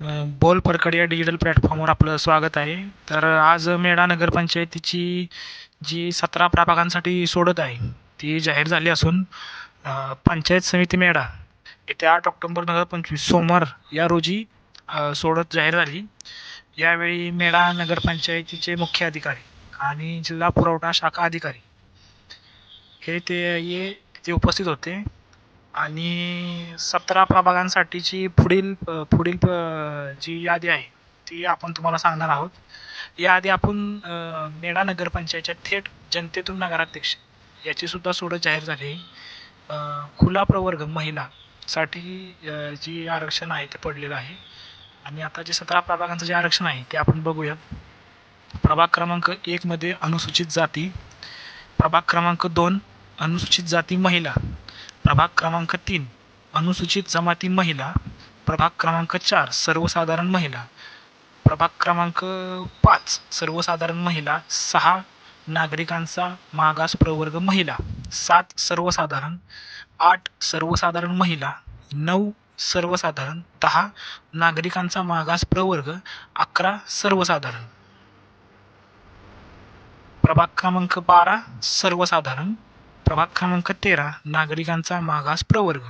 बोल परकड या डिजिटल प्लॅटफॉर्मवर आपलं स्वागत आहे. तर आज मेढा नगरपंचायतीची जी सतरा प्रभागांसाठी सोडत आहे ती जाहीर झाली असून पंचायत समिती मेढा येत्या आठ ऑक्टोंबर दोन हजार पंचवीस सोमवार या रोजी सोडत जाहीर झाली. यावेळी मेढा नगरपंचायतीचे मुख्य अधिकारी आणि जिल्हा पुरवठा शाखा अधिकारी हे ते ये तिथे उपस्थित होते. आणि सतरा प्रभागांसाठीची पुढील पुढील जी यादी आहे ती आपण तुम्हाला सांगणार आहोत. याआधी आपण नेडा नगरपंचायतच्या थेट जनतेतून नगराध्यक्ष याचीसुद्धा सोडत जाहीर झाली आहे. खुला प्रवर्ग महिलासाठी जी आरक्षण आहे ते पडलेलं आहे. आणि आता जे सतरा प्रभागांचं जे आरक्षण आहे ते आपण बघूयात. प्रभाग क्रमांक एकमध्ये अनुसूचित जाती प्रभाग क्रमांक दोन अनुसूचित जाती महिला. प्रभाग क्रमांक तीन. अनुसूचित जमाती महिला प्रभाग क्रमांक चार सर्वसाधारण महिला. प्रभाग क्रमांक पाच सर्वसाधारण महिला. सहा नागरिकांचा मागास प्रवर्ग महिला. सात सर्वसाधारण. आठ सर्वसाधारण महिला. नऊ सर्वसाधारण. दहा नागरिकांचा मागास प्रवर्ग. अकरा सर्वसाधारण. प्रभाग क्रमांक बारा सर्वसाधारण. प्रभाग क्रमांक तेरा नागरिकांचा मागास प्रवर्ग.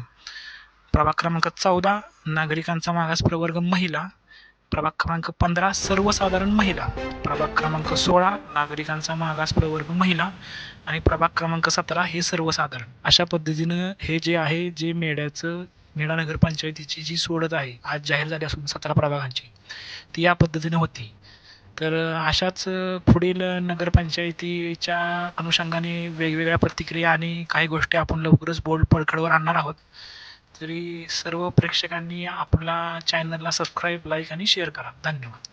प्रभाग क्रमांक चौदा नागरिकांचा मागास प्रवर्ग महिला. प्रभाग क्रमांक पंधरा सर्वसाधारण महिला. प्रभाग क्रमांक सोळा नागरिकांचा मागास प्रवर्ग महिला. आणि प्रभाग क्रमांक सतरा हे सर्वसाधारण. अशा पद्धतीनं हे जे आहे जे मेढ्याचं मेढा नगरपंचायतीची जी सोडत आहे आज जाहीर झाली असून सतरा प्रभागांची ती या पद्धतीने होती. तर अशाच पुढील नगरपंचायतीच्या अनुषंगाने वेगवेगळ्या प्रतिक्रिया आणि काही गोष्टी आपण लवकरच बोर्ड पडखडवर आणणार आहोत. तरी सर्व प्रेक्षकांनी आपला चॅनलला सबस्क्राईब लाईक आणि शेअर करा. धन्यवाद.